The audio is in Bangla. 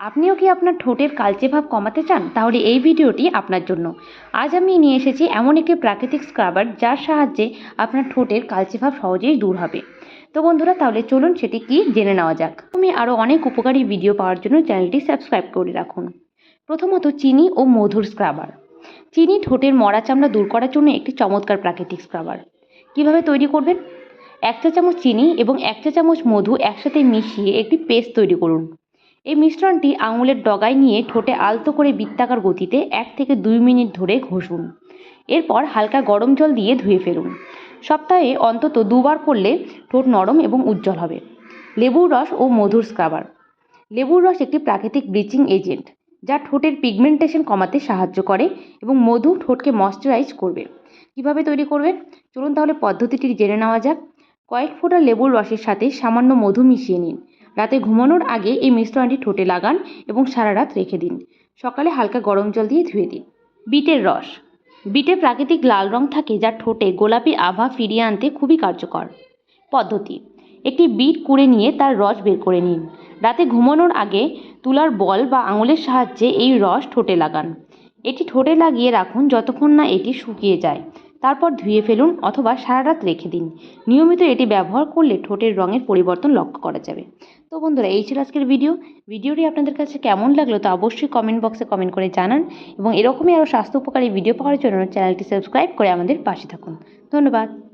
আপনিও কি আপনার ঠোঁটের কালচে ভাব কমাতে চান? তাহলে এই ভিডিওটি আপনার জন্য। আজ আমি নিয়ে এসেছি এমন একটি প্রাকৃতিক স্ক্রাবার যার সাহায্যে আপনার ঠোঁটের কালচে ভাব সহজেই দূর হবে। তো বন্ধুরা, তাহলে চলুন সেটি কি জেনে নেওয়া যাক। আমি আরও অনেক উপকারী ভিডিও পাওয়ার জন্য চ্যানেলটি সাবস্ক্রাইব করে রাখুন। প্রথমত চিনি ও মধুর স্ক্রাবার চিনি ঠোঁটের মরা চামড়া দূর করার জন্য একটি চমৎকার প্রাকৃতিক স্ক্রাবার কীভাবে তৈরি করবেন? এক চা চামচ চিনি এবং এক চা চামচ মধু একসাথে মিশিয়ে একটি পেস্ট তৈরি করুন। এই মিশ্রণটি আঙুলের ডগায় নিয়ে ঠোঁটে আলতো করে বৃত্তাকার গতিতে এক থেকে দুই মিনিট ধরে ঘষুন। এরপর হালকা গরম জল দিয়ে ধুয়ে ফেলুন। সপ্তাহে অন্তত দুবার করলে ঠোঁট নরম এবং উজ্জ্বল হবে। লেবুর রস ও মধুর স্ক্রাবার। লেবুর রস একটি প্রাকৃতিক ব্লিচিং এজেন্ট, যা ঠোঁটের পিগমেন্টেশন কমাতে সাহায্য করে এবং মধু ঠোঁটকে ময়শ্চারাইজ করবে। কীভাবে তৈরি করবেন? চলুন তাহলে পদ্ধতিটি জেনে নেওয়া যাক। কয়েক ফোঁটা লেবুর রসের সাথে সামান্য মধু মিশিয়ে নিন। রাতে ঘুমানোর আগে এই মিশ্রণটি ঠোঁটে লাগান এবং সারা রাত রেখে দিন। সকালে হালকা গরম জল দিয়ে ধুয়ে দিন। বিটের রস। বিটে প্রাকৃতিক লাল রং থাকে যা ঠোঁটে গোলাপি আভা ফিরিয়ে আনতে খুবই কার্যকর। পদ্ধতি। একটি বিট কুড়ে নিয়ে তার রস বের করে নিন। রাতে ঘুমানোর আগে তুলার বল বা আঙুলের সাহায্যে এই রস ঠোঁটে লাগান। এটি ঠোঁটে লাগিয়ে রাখুন যতক্ষণ না এটি শুকিয়ে যায়। তারপর ধুয়ে ফেলুন অথবা সারা রাত রেখে দিন। নিয়মিত এটি ব্যবহার করলে ঠোঁটের রঙের পরিবর্তন লক্ষ্য করা যাবে। তো বন্ধুরা, এই ছিল আজকের ভিডিও। ভিডিওটি আপনাদের কাছে কেমন লাগল তা অবশ্যই কমেন্ট বক্সে কমেন্ট করে জানান এবং এরকমই আরও স্বাস্থ্য উপকারী ভিডিও পাওয়ার জন্য চ্যানেলটি সাবস্ক্রাইব করে আমাদের পাশে থাকুন। ধন্যবাদ।